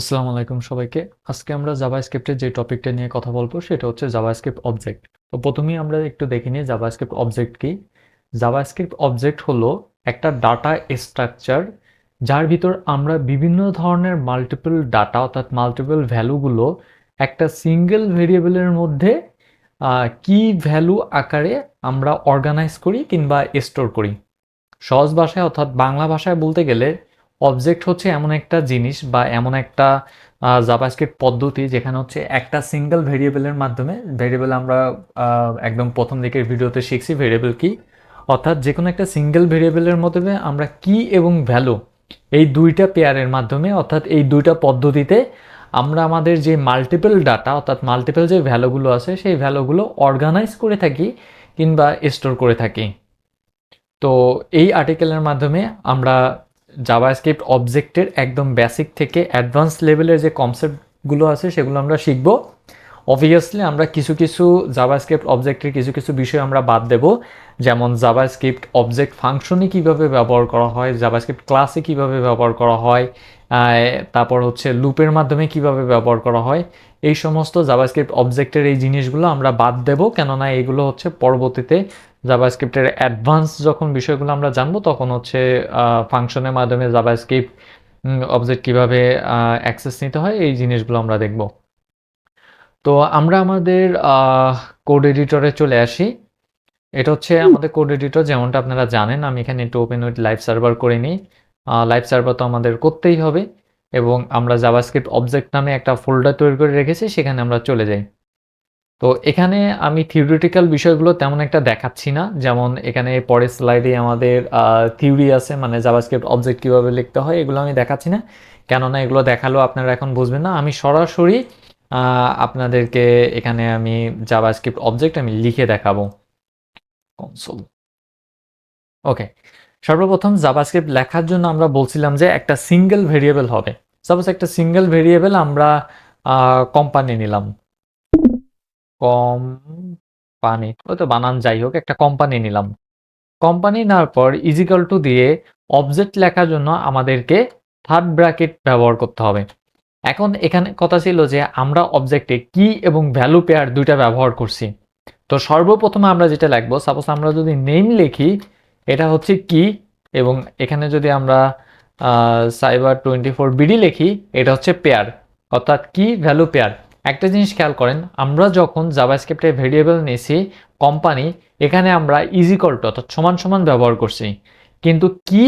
আসসালামু আলাইকুম সবাইকে। আজকে আমরা জাভাস্ক্রিপ্টের যে টপিকটা নিয়ে কথা বলব সেটা হচ্ছে জাভাস্ক্রিপ্ট অবজেক্ট। তো প্রথমেই আমরা একটু দেখে নিই জাভাস্ক্রিপ্ট অবজেক্ট কি। জাভাস্ক্রিপ্ট অবজেক্ট হলো একটা ডাটা স্ট্রাকচার যার ভিতর আমরা বিভিন্ন ধরনের মাল্টিপল ডাটা অর্থাৎ মাল্টিপল ভ্যালুগুলো একটা সিঙ্গেল ভেরিয়েবলের মধ্যে কি ভ্যালু আকারে আমরা অর্গানাইজ করি কিংবা স্টোর করি। সহজ ভাষায় অর্থাৎ বাংলা ভাষায় বলতে গেলে অবজেক্ট হচ্ছে এমন একটা জিনিস বা এমন একটা জাভাস্ক্রিপ্ট পদ্ধতি যেখানে হচ্ছে একটা সিঙ্গেল ভেরিয়েবলের মাধ্যমে ভেরিয়েবল আমরা একদম প্রথম দিকের ভিডিওতে শিখছি ভেরিয়েবল কি। অর্থাৎ যে কোনো একটা সিঙ্গেল ভেরিয়েবলের মাধ্যমে আমরা কি এবং ভ্যালু এই দুইটা পেয়ারের মাধ্যমে, অর্থাৎ এই দুইটা পদ্ধতিতে আমরা আমাদের যে মাল্টিপল ডাটা অর্থাৎ মাল্টিপল যে ভ্যালুগুলো আছে, সেই ভ্যালুগুলো অর্গানাইজ করে থাকি কিংবা স্টোর করে থাকি। তো এই আর্টিকেলের মাধ্যমে আমরা জাভাস্ক্রিপ্ট অবজেক্টের একদম বেসিক থেকে অ্যাডভান্স লেভেলের যে কনসেপ্টগুলো আছে, সেগুলো আমরা শিখব। অবভিয়াসলি আমরা কিছু কিছু জাভাস্ক্রিপ্ট অবজেক্টের কিছু কিছু বিষয় আমরা বাদ দেব। যেমন জাভাস্ক্রিপ্ট অবজেক্ট ফাংশনে কীভাবে ব্যবহার করা হয় জাভাস্ক্রিপ্ট ক্লাসে কীভাবে ব্যবহার করা হয় তারপর হচ্ছে লুপের মাধ্যমে কীভাবে ব্যবহার করা হয়। এই সমস্ত জাভাস্ক্রিপ্ট অবজেক্টের এই জিনিসগুলো আমরা বাদ দেব কেননা এগুলো হচ্ছে পরবর্তীতে জাভাস্ক্রিপ্টের অ্যাডভান্স যখন বিষয়গুলো আমরা জানব তখন হচ্ছে ফাংশনের মাধ্যমে জাভাস্ক্রিপ্ট অবজেক্ট কীভাবে অ্যাক্সেস নিতে হয় এই জিনিসগুলো আমরা দেখব। তো আমরা আমাদের কোড এডিটরে চলে আসি। এটা হচ্ছে আমাদের কোড এডিটর যেমনটা আপনারা জানেন আমি এখানে একটু ওপেন উইথ লাইভ সার্ভার করে নিই। লাইভ সার্ভার তো আমাদের করতেই হবে। এবং আমরা জাভাস্ক্রিপ্ট অবজেক্ট নামে একটা ফোল্ডার তৈরি করে রেখেছি, সেখানে আমরা চলে যাই। তো এখানে আমি থিওরিটিক্যাল বিষয়গুলো তেমন একটা দেখাচ্ছি না, যেমন এখানে পরের স্লাইডে আমাদের থিওরি আছে মানে জাভাস্ক্রিপ্ট অবজেক্ট কীভাবে লিখতে হয়, এগুলো আমি দেখাচ্ছি না। কেননা এগুলো দেখালেও আপনারা এখন বুঝবেন না। আমি সরাসরি আপনাদেরকে এখানে আমি জাভাস্ক্রিপ্ট অবজেক্ট আমি লিখে দেখাবো। কনসোল ওকে সর্বপ্রথম জাভাস্ক্রিপ্ট লেখার জন্য আমরা বলছিলাম যে একটা সিঙ্গেল ভেরিয়েবল হবে। সাপোজ একটা সিঙ্গেল ভেরিয়েবল আমরা কোম্পানি নিলাম। কোম্পানি ওই তো বানান যাই হোক, একটা কোম্পানি নিলাম। কোম্পানি নেওয়ার পর ইজিক্যাল টু দিয়ে অবজেক্ট লেখার জন্য আমাদেরকে থার্ড ব্র্যাকেট ব্যবহার করতে হবে। এখন এখানে কথা ছিল যে আমরা অবজেক্টে কি এবং ভ্যালু পেয়ার দুইটা ব্যবহার করছি। তো সর্বপ্রথমে আমরা যেটা লিখব সাপোজ আমরা যদি নেম লিখি এটা হচ্ছে কি? এবং এখানে যদি আমরা সাইবার টোয়েন্টি ফোর বিডি লিখি, এটা হচ্ছে পেয়ার অর্থাৎ কি? ভ্যালু পেয়ার একটা জিনিস খেয়াল করেন, আমরা যখন জাভাস্ক্রিপ্টে ভেরিয়েবল নিয়েছি কোম্পানি এখানে আমরা ইজিকল টু অর্থাৎ সমান সমান ব্যবহার করছি। কিন্তু কি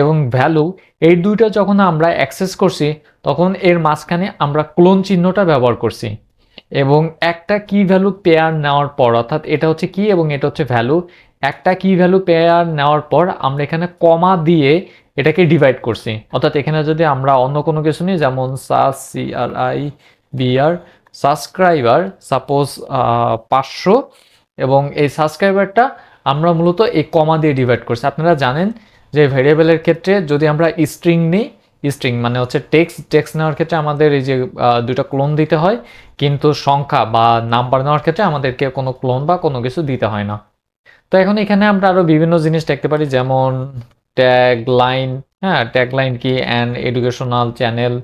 এবং ভ্যালু এই দুইটা যখন আমরা অ্যাক্সেস করছি, তখন এর মাঝখানে আমরা ক্লোন চিহ্নটা ব্যবহার করছি। এবং একটা কি ভ্যালু পেয়ার নেওয়ার পর, অর্থাৎ এটা হচ্ছে কি এবং এটা হচ্ছে ভ্যালু একটা কি ভ্যালু পেয়ার নেওয়ার পর আমরা এখানে কমা দিয়ে এটাকে ডিভাইড করছি। অর্থাৎ এখানে যদি আমরা অন্য কোনো কিছু নিই, যেমন সাস আর আই বিআর সাবস্ক্রাইবার সাপোজ পাঁচশো, এবং এই সাবস্ক্রাইবারটা আমরা মূলত এই কমা দিয়ে ডিভাইড করছি। আপনারা জানেন যে ভেরিয়েবলের ক্ষেত্রে যদি আমরা স্ট্রিং নিই স্ট্রিং মানে হচ্ছে টেক্সট টেক্সট নেওয়ার ক্ষেত্রে আমাদের এই যে দুটো ক্লোন দিতে হয়, কিন্তু সংখ্যা বা নাম্বার নেওয়ার ক্ষেত্রে আমাদেরকে কোনো ক্লোন বা কোনো কিছু দিতে হয় না। তো এখন এখানে আমরা আরও বিভিন্ন জিনিস দেখতে পারি, যেমন ট্যাগ লাইন হ্যাঁ ট্যাগ লাইন কি and educational channel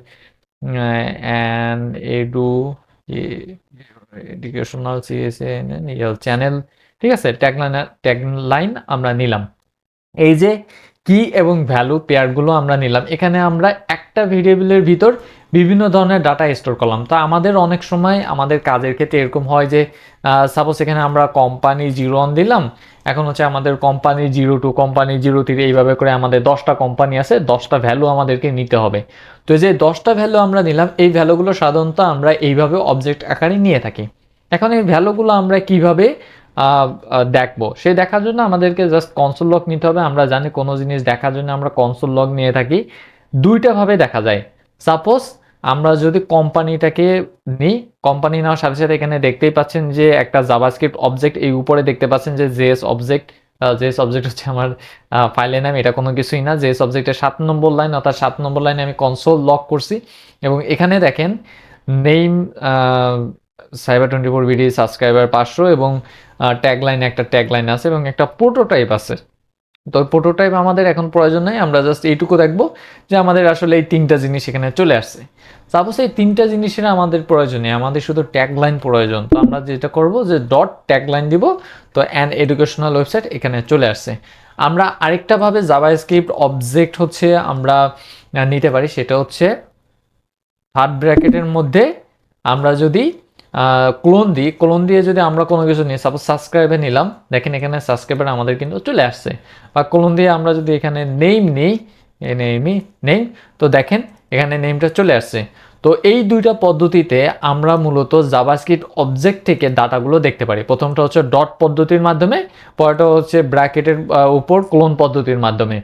and edu educational CSN channel ঠিক আছে? ট্যাগ লাইন ট্যাগ লাইন আমরা নিলাম। এই যে কি এবং ভ্যালু পেয়ারগুলো আমরা নিলাম। এখানে আমরা একটা ভেরিয়েবলের ভিতর বিভিন্ন ধরনের ডাটা স্টোর করলাম। তা আমাদের অনেক সময় আমাদের কাজের ক্ষেত্রে এরকম হয় যে সাপোজ এখানে আমরা কোম্পানি জিরো ওয়ান দিলাম, এখন হচ্ছে আমাদের company zero two company zero three এইভাবে করে আমাদের দশটা কোম্পানি আছে, দশটা ভ্যালু আমাদেরকে নিতে হবে। তো যে দশটা ভ্যালু আমরা নিলাম, এই ভ্যালুগুলো সাধারণত আমরা এইভাবে অবজেক্ট আকারে নিয়ে থাকি। এখন এই ভ্যালুগুলো আমরা কীভাবে দেখব? সে দেখার জন্য আমাদেরকে জাস্ট কনসোল লগ নিতে হবে। আমরা জানি কোনো জিনিস দেখার জন্য আমরা কনসোল লগ নিয়ে থাকি। দুইটাভাবে দেখা যায়। সাপোজ আমরা যদি কোম্পানিটাকে নিই, কোম্পানি নেওয়ার সাথে সাথে এখানে দেখতেই পাচ্ছেন যে একটা জাভাস্ক্রিপ্ট অবজেক্ট এই উপরে দেখতে পাচ্ছেন যে জেএস অবজেক্ট জেএস অবজেক্ট হচ্ছে আমার ফাইলের নাম এটা কোনো কিছুই না। জেএস অবজেক্টের সাত নম্বর লাইন অর্থাৎ সাত নম্বর লাইনে আমি কনসোল লক করছি এবং এখানে দেখেন name cyber twenty four BD subscriber পাঁচশো এবং ট্যাগ লাইনে একটা ট্যাগ লাইন আছে এবং একটা প্রোটোটাইপ আছে। তো প্রোটোটাইপ আমাদের এখন প্রয়োজন নাই, আমরা জাস্ট এইটুকু দেখব যে আমাদের আসলে এই তিনটা জিনিস এখানে চলে আসছে। সাপোজ এই তিনটা জিনিসের আমাদের প্রয়োজন, আমাদের শুধু ট্যাগ লাইন প্রয়োজন, তো আমরা যেটা করব যে ডট ট্যাগ লাইন দিব, তো অ্যান এডুকেশনাল ওয়েবসাইট এখানে চলে আসছে। আমরা আরেকটাভাবে জাভা স্ক্রিপ্ট অবজেক্ট হচ্ছে আমরা নিতে পারি, সেটা হচ্ছে থার্ড ব্র্যাকেটের মধ্যে আমরা যদি ক্লোন দিই ক্লোন দিয়ে যদি আমরা কোনো কিছু নিই সাপোজ সাবস্ক্রাইবে নিলাম, দেখেন এখানে সাবস্ক্রাইবার আমাদের কিন্তু চলে আসছে। বা ক্লোন দিয়ে আমরা যদি এখানে নেম নেই নেমই নেম তো দেখেন এখানে নেমটা চলে আসছে। তো এই দুইটা পদ্ধতিতে আমরা মূলত জাভাস্ক্রিপ্ট অবজেক্ট থেকে ডাটাগুলো দেখতে পারি। প্রথমটা হচ্ছে ডট পদ্ধতির মাধ্যমে, পরেরটা হচ্ছে ব্র্যাকেটের উপর ক্লোন পদ্ধতির মাধ্যমে।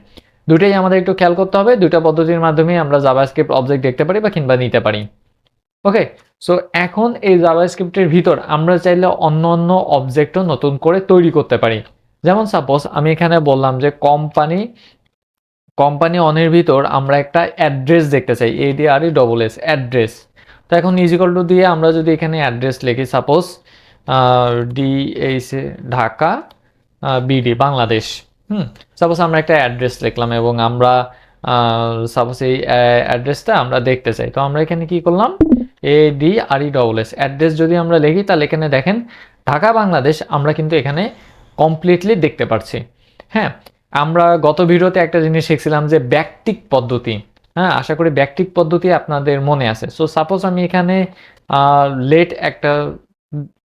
দুইটাই আমাদের একটু খেয়াল করতে হবে। দুইটা পদ্ধতির মাধ্যমে আমরা জাভাস্ক্রিপ্ট অবজেক্ট দেখতে পারি বা কিংবা নিতে পারি। ওকে সো এখন এই জাভাস্ক্রিপ্টের ভিতর আমরা চাইলে অন্য অন্য অবজেক্টও নতুন করে তৈরি করতে পারি। যেমন সাপোজ আমি এখানে বললাম যে কোম্পানি কোম্পানি অনের ভিতর আমরা একটা অ্যাড্রেস দেখতে চাই ADR E double S address তো এখন ইজিকল টু দিয়ে আমরা যদি এখানে অ্যাড্রেস লিখি suppose DH Dhaka BD Bangladesh. Hmm suppose আমরা একটা অ্যাড্রেস লিখলাম এবং আমরা সাপোজ এই অ্যাড্রেসটা আমরা দেখতে চাই। তো আমরা এখানে কি করলাম? A D R E double S address যদি আমরা লিখি, তাহলে এখানে দেখেন, ঢাকা, বাংলাদেশ, আমরা কিন্তু এখানে কমপ্লিটলি দেখতে পাচ্ছি হ্যাঁ আমরা গত ভিডিওতে একটা জিনিস শিখছিলাম যে ব্যাকটিক পদ্ধতি। হ্যাঁ আশা করি ব্যাকটিক পদ্ধতি আপনাদের মনে আছে। সো সাপোজ আমি এখানে লেট একটা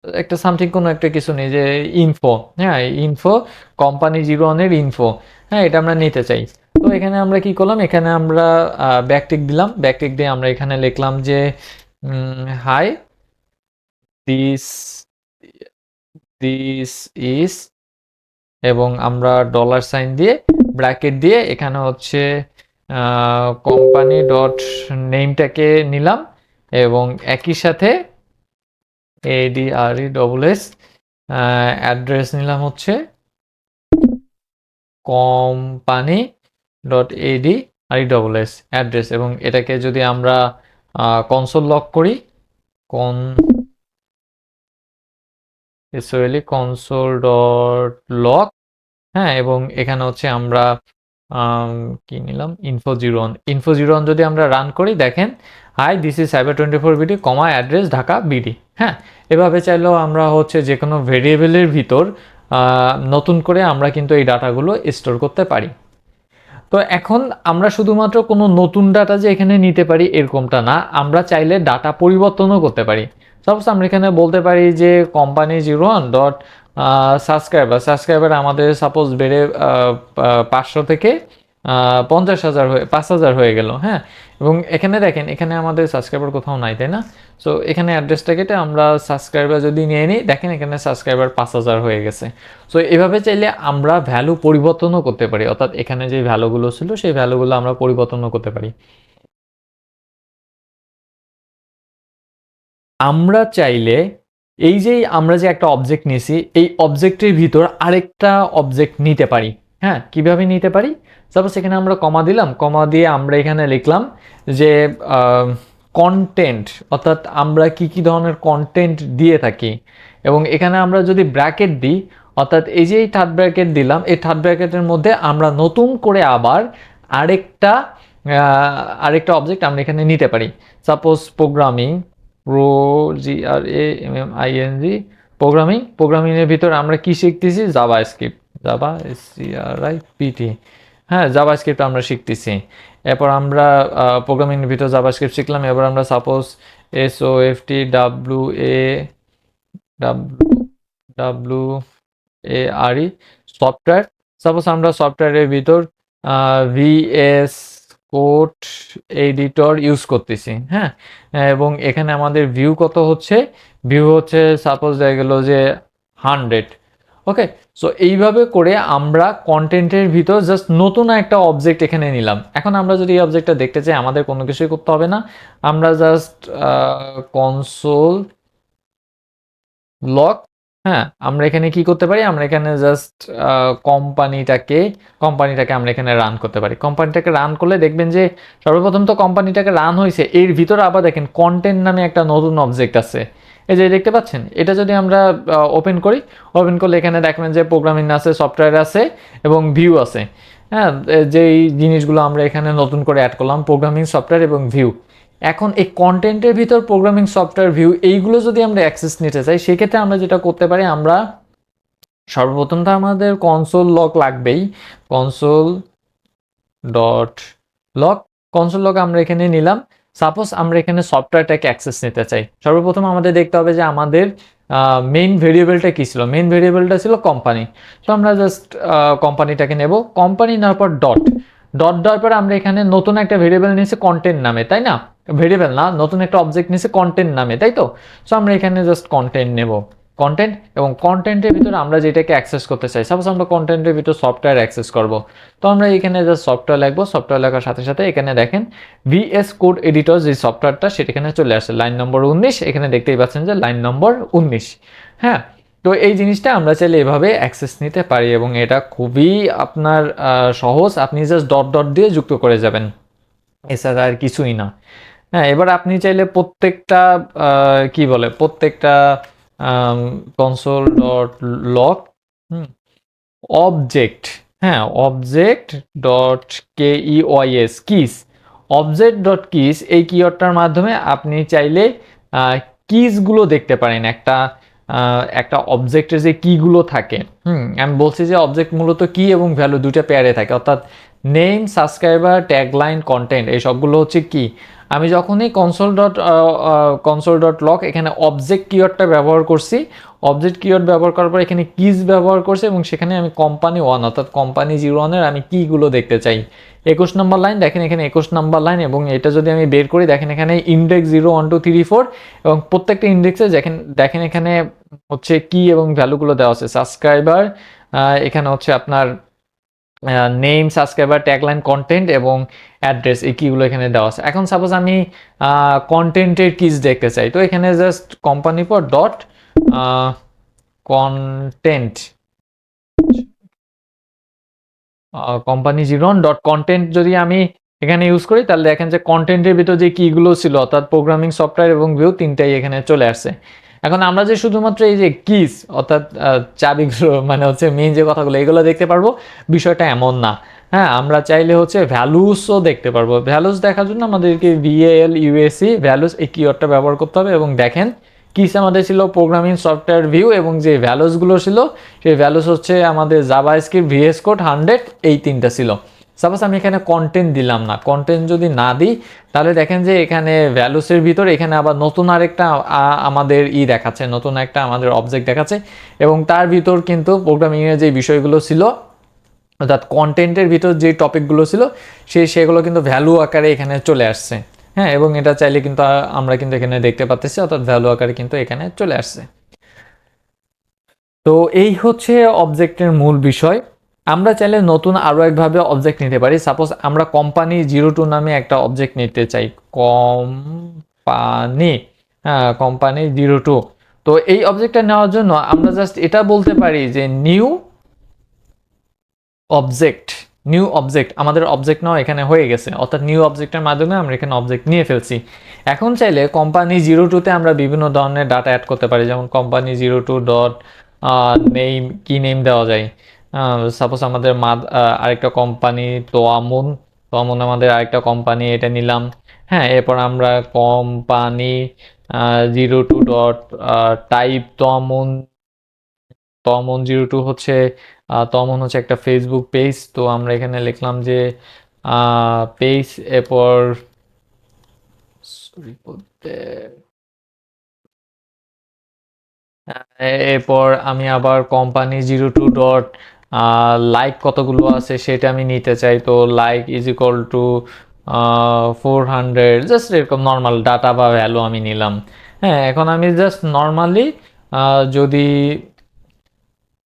একটা সামথিং কোনো একটা কিছু নেই যে ইনফো হ্যাঁ ইনফো কোম্পানি জিরো ওয়ানের ইনফো হ্যাঁ এটা আমরা নিতে চাই। তো এখানে আমরা কি করলাম? এখানে আমরা ব্যাকটিক দিলাম। ব্যাকটিক দিয়ে আমরা এখানে লিখলাম যে হাই দিস দিস ইজ এবং আমরা ডলার সাইন দিয়ে ব্র্যাকেট দিয়ে, এখানে হচ্ছে কোম্পানি ডট নেমটাকে নিলাম, এবং একই সাথে এডিআরই ডবল এস অ্যাড্রেস নিলাম হচ্ছে company dot AD R double S address এবং এটাকে যদি আমরা কনসোল লক করি। কন এসওএলি কনসোল ডট লক হ্যাঁ এবং এখানে হচ্ছে আমরা আম, কি নিলাম? Info zero one info zero one যদি আমরা রান করি দেখেন hi this is cyber twenty four BD comma address Dhaka BD হ্যাঁ? এভাবে চাইলেও আমরা হচ্ছে যে কোনো ভেরিয়েবলের ভিতর নতুন করে আমরা কিন্তু এই ডাটাগুলো স্টোর করতে পারি। তো এখন আমরা শুধুমাত্র কোনো নতুন ডাটা যে এখানে নিতে পারি এরকমটা না, আমরা চাইলে ডাটা পরিবর্তনও করতে পারি। সাপোজ আমরা এখানে বলতে পারি যে company zero one dot subscriber subscriber আমাদের সাপোজ বেড়ে পাঁচশো থেকে পঞ্চাশ হাজার হয়ে, পাঁচ হাজার হয়ে গেল হ্যাঁ? এবং এখানে দেখেন, এখানে আমাদের সাবস্ক্রাইবার কোথাও নাই, তাই না? সো এখানে অ্যাড্রেসটা কেটে আমরা সাবস্ক্রাইবার যদি নিয়ে নিই, দেখেন এখানে সাবস্ক্রাইবার পাঁচ হাজার হয়ে গেছে। সো এভাবে চাইলে আমরা ভ্যালু পরিবর্তনও করতে পারি, অর্থাৎ এখানে যে ভ্যালুগুলো ছিল, সেই ভ্যালুগুলো আমরা পরিবর্তনও করতে পারি। আমরা চাইলে এই যে আমরা যে একটা অবজেক্ট নিয়েছি, এই অবজেক্টের ভিতর আরেকটা অবজেক্ট নিতে পারি হ্যাঁ? কীভাবে নিতে পারি? সাপোজ এখানে আমরা কমা দিলাম কমা দিয়ে আমরা এখানে লিখলাম যে কন্টেন্ট অর্থাৎ আমরা কি কি ধরনের কন্টেন্ট দিয়ে থাকি। এবং এখানে আমরা যদি ব্র্যাকেট দিই, অর্থাৎ এই যে এই থার্ড ব্র্যাকেট দিলাম, এই থার্ড ব্র্যাকেটের মধ্যে আমরা নতুন করে আবার আরেকটা আরেকটা অবজেক্ট আমরা এখানে নিতে পারি। Suppose programming pro G R A M M I N G programming প্রোগ্রামিংয়ের ভিতর আমরা কি শিখতেছি? JavaScript Java S C R I PT হ্যাঁ জাভা স্ক্রিপ্ট আমরা শিখতেছি। এরপর আমরা প্রোগ্রামিংয়ের ভিতর জাভা স্ক্রিপ্ট শিখলাম। এবার আমরা suppose S O F T W A W W A R E software suppose আমরা সফটওয়্যারের ভিতর ভিএস কোড এডিটর ইউজ করতেছি হ্যাঁ? এবং এখানে আমাদের ভিউ কত হচ্ছে? ভিউ হচ্ছে সাপোজ দেখা গেল যে হান্ড্রেড ওকে সো এইভাবে করে আমরা কন্টেন্টের ভিতর জাস্ট নতুন একটা অবজেক্ট এখানে নিলাম। এখন আমরা যদি এই অবজেক্টটা দেখতে চাই, আমাদের কোনো কিছুই করতে হবে না। আমরা জাস্ট কনসোল লক হ্যাঁ আমরা এখানে কি করতে পারি? আমরা এখানে জাস্ট কোম্পানিটাকে কোম্পানিটাকে আমরা এখানে রান করতে পারি। কোম্পানিটাকে রান করলে দেখবেন যে সর্বপ্রথম তো কোম্পানিটাকে রান হয়েছে এর ভিতরে আবার দেখেন কন্টেন্ট নামে একটা নতুন অবজেক্ট আছে। এই যে দেখতে পাচ্ছেন? এটা যদি আমরা ওপেন করি ওপেন করলে এখানে দেখবেন যে প্রোগ্রামিং আছে সফটওয়্যার আছে এবং ভিউ আছে। হ্যাঁ যেই জিনিসগুলো আমরা এখানে নতুন করে অ্যাড করলাম প্রোগ্রামিং সফটওয়্যার এবং ভিউ এখন এই কন্টেন্টের ভিতর প্রোগ্রামিং সফটওয়্যার ভিউ এইগুলো যদি আমরা অ্যাক্সেস নিতে চাই, সেক্ষেত্রে আমরা যেটা করতে পারি, আমরা সর্বপ্রথম তো আমাদের কনসোল লক লাগবেই। Console dot log console log আমরা এখানে নিলাম। সাপোজ আমরা এখানে সফটওয়্যারটাকে অ্যাক্সেস নিতে চাই। সর্বপ্রথম আমাদের দেখতে হবে যে আমাদের মেইন ভেরিয়েবলটা কী ছিল? মেইন ভেরিয়েবলটা ছিল কোম্পানি তো আমরা জাস্ট কোম্পানিটাকে নেব। কোম্পানি নেওয়ার পর ডট ডট দেওয়ার পর আমরা এখানে নতুন একটা ভেরিয়েবল নিয়েছি কন্টেন্ট নামে, তাই না? ভেরিয়েবল না, নতুন একটা অবজেক্ট নিয়েছি কন্টেন্ট নামে, তাই তো? সো আমরা এখানে জাস্ট কন্টেন্ট নেব। কন্টেন্ট এবং কন্টেন্টের ভিতরে আমরা যেটাকে অ্যাক্সেস করতে চাই সাপোজ আমরা কন্টেন্টের ভিতরে সফটওয়্যার অ্যাক্সেস করব। তো আমরা এখানে জাস্ট সফটওয়্যার লিখব সফটওয়্যার লেখার সাথে সাথে এখানে দেখেন ভিএস কোড এডিটর যে সফটওয়্যারটা সেটা এখানে চলে আসে লাইন নম্বর উনিশ, এখানে দেখতেই পাচ্ছেন যে লাইন নম্বর উনিশ হ্যাঁ? তো এই জিনিসটা আমরা চাইলে এভাবে অ্যাক্সেস নিতে পারি এবং এটা খুবই আপনার সহজ, আপনি জাস্ট ডট ডট দিয়ে যুক্ত করে যাবেন। এছাড়া আর কিছুই না। হ্যাঁ এবার আপনি চাইলে প্রত্যেকটা কি বলে, প্রত্যেকটা কনসোল ডট লক অবজেক্ট হ্যাঁ object dot K E Y S keys object dot keys এই কিওয়ার্ডটার মাধ্যমে আপনি চাইলে কিসগুলো দেখতে পারেন। একটা একটা অবজেক্টের যে কিগুলো থাকে, হুম, আমি বলছি যে অবজেক্ট মূলত কি এবং ভ্যালু দুইটা পেয়ারে থাকে। অর্থাৎ নেম সাবস্ক্রাইবার ট্যাগলাইন কন্টেন্ট এই সবগুলো হচ্ছে কি আমি যখনই console dot console dot log এখানে অবজেক্ট কিওয়ার্ডটা ব্যবহার করছি অবজেক্ট কিওয়ার্ড ব্যবহার করার পর এখানে কিজ ব্যবহার করছে এবং সেখানে আমি কোম্পানি ওয়ান অর্থাৎ কোম্পানি জিরো ওয়ানের আমি কিগুলো দেখতে চাই। একুশ নম্বর লাইন দেখেন এখানে একুশ নম্বর লাইন এবং এটা যদি আমি বের করি, দেখেন এখানে index zero one two three four এবং প্রত্যেকটা ইন্ডেক্সে দেখেন দেখেন এখানে হচ্ছে কি এবং ভ্যালুগুলো দেওয়া আছে। সাবস্ক্রাইবার এখানে হচ্ছে আপনার নেম সাবস্ক্রাইবার ট্যাগলাইন কন্টেন্ট এবং অ্যাড্রেস এই কিগুলো এখানে দেওয়া আছে। এখন সাপোজ আমি কন্টেন্টের কিজ দেখতে চাই, তো এখানে জাস্ট কোম্পানি পর dot content company zero dot content যদি আমি এখানে ইউজ করি, তাহলে দেখেন যে কন্টেন্টের ভিতর যে কিগুলো ছিল, অর্থাৎ প্রোগ্রামিং সফটওয়্যার এবং ভিউ তিনটাই এখানে চলে আসছে। এখন আমরা যে শুধুমাত্র এই যে কিস, অর্থাৎ চাবিগুলো মানে হচ্ছে মেইন যে কথাগুলো, এগুলো দেখতে পারব, বিষয়টা এমন না। হ্যাঁ আমরা চাইলে হচ্ছে ভ্যালুসও দেখতে পারব। ভ্যালুস দেখার জন্য আমাদেরকে ভিএএল ইউএসসি ভ্যালুস এই কিওয়ার্ডটা ব্যবহার করতে হবে এবং দেখেন, কিস আমাদের ছিল প্রোগ্রামিং সফটওয়্যার ভিউ এবং যে ভ্যালুসগুলো ছিল, সেই ভ্যালুস হচ্ছে আমাদের JavaScript VS code hundred এই তিনটা ছিল। সাপোজ আমি এখানে কন্টেন্ট দিলাম না। কন্টেন্ট যদি না দিই, তাহলে দেখেন যে এখানে ভ্যালুসের ভিতরে এখানে আবার নতুন আরেকটা আমাদের ই দেখাচ্ছে, নতুন একটা আমাদের অবজেক্ট দেখাচ্ছে। এবং তার ভিতর কিন্তু প্রোগ্রামিংয়ের যে বিষয়গুলো ছিল, অর্থাৎ কন্টেন্টের ভিতর যে টপিকগুলো ছিল সেই সেগুলো কিন্তু ভ্যালু আকারে এখানে চলে আসছে। হ্যাঁ এবং এটা চাইলে কিন্তু আমরা কিন্তু এখানে দেখতে পাচ্ছি অর্থাৎ ভ্যালু আকারে কিন্তু এখানে চলে আসছে। তো এই হচ্ছে অবজেক্টের মূল বিষয়। আমরা চাইলে নতুন আরও একভাবে অবজেক্ট নিতে পারি। সাপোজ আমরা কোম্পানি জিরো টু নামে একটা অবজেক্ট নিতে চাই। কোম্পানি হ্যাঁ কোম্পানি জিরো টু তো এই অবজেক্টটা নেওয়ার জন্য আমরা জাস্ট এটা বলতে পারি যে নিউ অবজেক্ট নিউ অবজেক্ট আমাদের অবজেক্ট নাও এখানে হয়ে গেছে। অর্থাৎ নিউ অবজেক্টের মাধ্যমে আমরা এখানে অবজেক্ট নিয়ে ফেলছি। এখন চাইলে কোম্পানি জিরো টুতে আমরা বিভিন্ন ধরনের ডাটা অ্যাড করতে পারি। যেমন company zero two dot name কি নেম দেওয়া যায়? সাপোজ আমাদের মা আরেকটা কোম্পানি তোয়ামুন। তোয়ামুন আমাদের আরেকটা কোম্পানি এটা নিলাম। হ্যাঁ এরপর আমরা company zero two dot type তোয়ামুন। তমন জিরো টু হচ্ছে তমন হচ্ছে একটা ফেসবুক পেজ তো আমরা এখানে লিখলাম যে পেজ এরপর এরপর আমি আবার company zero two dot like কতগুলো আছে সেটা আমি নিতে চাই। তো like is equal to four hundred just এরকম নর্মাল ডাটা বা ভ্যালু আমি নিলাম। হ্যাঁ এখন আমি জাস্ট নর্মালি যদি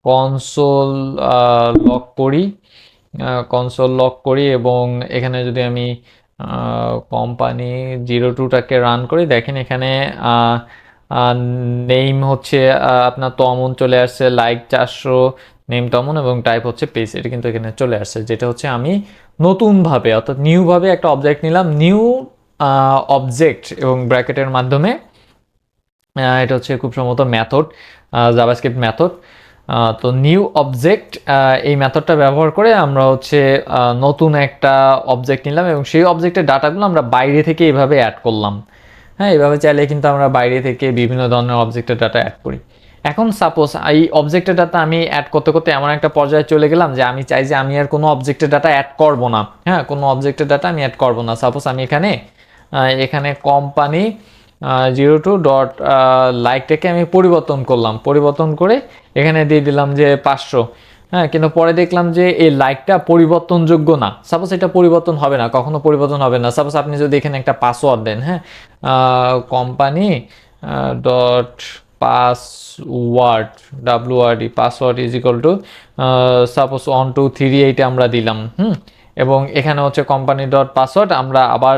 কনসোল লক করি কনসোল লক করি এবং এখানে যদি আমি কোম্পানি জিরো টুটাকে রান করি, দেখেন এখানে নেম হচ্ছে আপনার তমন চলে আসছে লাইক চারশো নেম তমন এবং টাইপ হচ্ছে পেজ এটা কিন্তু এখানে চলে আসছে, যেটা হচ্ছে আমি নতুনভাবে, অর্থাৎ নিউভাবে একটা অবজেক্ট নিলাম নিউ অবজেক্ট এবং ব্র্যাকেটের মাধ্যমে এটা হচ্ছে খুব সম্ভবত মেথড জাভাস্ক্রিপ্ট মেথড তো নিউ অবজেক্ট এই ম্যাথডটা ব্যবহার করে আমরা হচ্ছে নতুন একটা অবজেক্ট নিলাম এবং সেই অবজেক্টের ডাটাগুলো আমরা বাইরে থেকে এইভাবে অ্যাড করলাম। হ্যাঁ এভাবে চাইলে কিন্তু আমরা বাইরে থেকে বিভিন্ন ধরনের অবজেক্টের ডাটা অ্যাড করি। এখন সাপোজ এই অবজেক্টের ডাটা আমি অ্যাড করতে করতে এমন একটা পর্যায়ে চলে গেলাম যে আমি চাই যে আমি আর কোনো অবজেক্টের ডাটা অ্যাড করব না। হ্যাঁ কোনো অবজেক্টের ডাটা আমি অ্যাড করব না। সাপোজ আমি এখানে এখানে কোম্পানি জিরো টু ডট লাইকটাকে আমি পরিবর্তন করলাম। পরিবর্তন করে এখানে দিয়ে দিলাম যে পাঁচশো। হ্যাঁ কিন্তু পরে দেখলাম যে এই লাইকটা পরিবর্তনযোগ্য না। সাপোজ এটা পরিবর্তন হবে না, কখনো পরিবর্তন হবে না। সাপোজ আপনি যদি এখানে একটা পাসওয়ার্ড দেন হ্যাঁ company dot password W R D password is equal to suppose one two three এইটা আমরা দিলাম, হুম? এবং এখানে হচ্ছে কোম্পানি ডট পাসওয়ার্ড আমরা আবার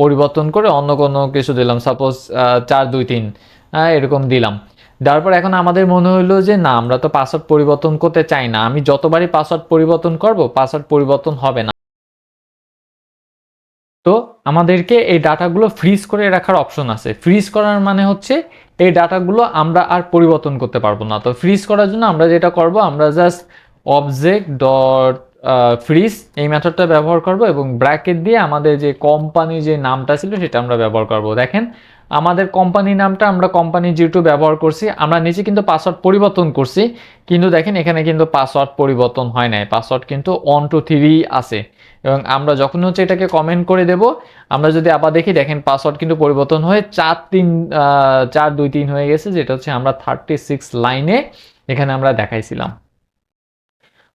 পরিবর্তন করে অন্য কোনো কিছু দিলাম সাপোজ চার, দুই, তিন হ্যাঁ এরকম দিলাম। তারপর এখন আমাদের মনে হলো যে না, আমরা তো পাসওয়ার্ড পরিবর্তন করতে চাই না, আমি যতবারই পাসওয়ার্ড পরিবর্তন করব পাসওয়ার্ড পরিবর্তন হবে না। তো আমাদেরকে এই ডাটাগুলো ফ্রিজ করে রাখার অপশন আছে। ফ্রিজ করার মানে হচ্ছে এই ডাটাগুলো আমরা আর পরিবর্তন করতে পারব না। তো ফ্রিজ করার জন্য আমরা যেটা করব, আমরা জাস্ট অবজেক্ট ডট ফ্রিজ এই মেথডটা ব্যবহার করব এবং ব্র্যাকেট দিয়ে আমাদের যে কোম্পানি যে নামটা ছিল সেটা আমরা ব্যবহার করব। দেখেন আমাদের কোম্পানি নামটা আমরা কোম্পানি জিটু ব্যবহার করছি। আমরা নিচে কিন্তু পাসওয়ার্ড পরিবর্তন করছি। কিন্তু দেখেন, এখানে কিন্তু পাসওয়ার্ড পরিবর্তন হয় নাই। পাসওয়ার্ড কিন্তু ওয়ান টু থ্রি আছে। এবং আমরা যখন হচ্ছে এটাকে কমেন্ট করে দেব, আমরা যদি আবার দেখি, দেখেন পাসওয়ার্ড কিন্তু পরিবর্তন হয়ে চার তিন চার, দুই, তিন হয়ে গেছে, যেটা হচ্ছে আমরা থার্টি সিক্স লাইনে এখানে আমরা দেখাইছিলাম।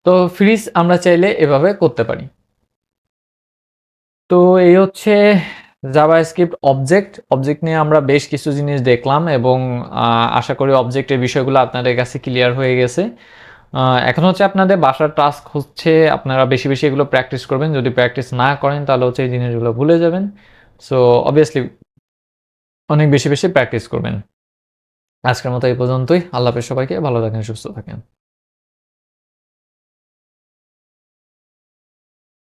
তো ফ্রিজ আমরা চাইলে এভাবে করতে পারি। তো এই হচ্ছে জাভাস্ক্রিপ্ট অবজেক্ট অবজেক্ট নিয়ে আমরা বেশ কিছু জিনিস দেখলাম এবং আশা করি অবজেক্টের বিষয়গুলো আপনাদের কাছে ক্লিয়ার হয়ে গেছে। এখন হচ্ছে আপনাদের বাসার টাস্ক হচ্ছে আপনারা বেশি বেশি এগুলো প্র্যাকটিস করবেন। যদি প্র্যাকটিস না করেন তাহলে হচ্ছে এই জিনিসগুলো ভুলে যাবেন। সো অবভিয়াসলি অনেক বেশি বেশি প্র্যাকটিস করবেন। আজকের মতো এই পর্যন্তই। আল্লাহ সবাইকে। ভালো থাকেন, সুস্থ থাকেন।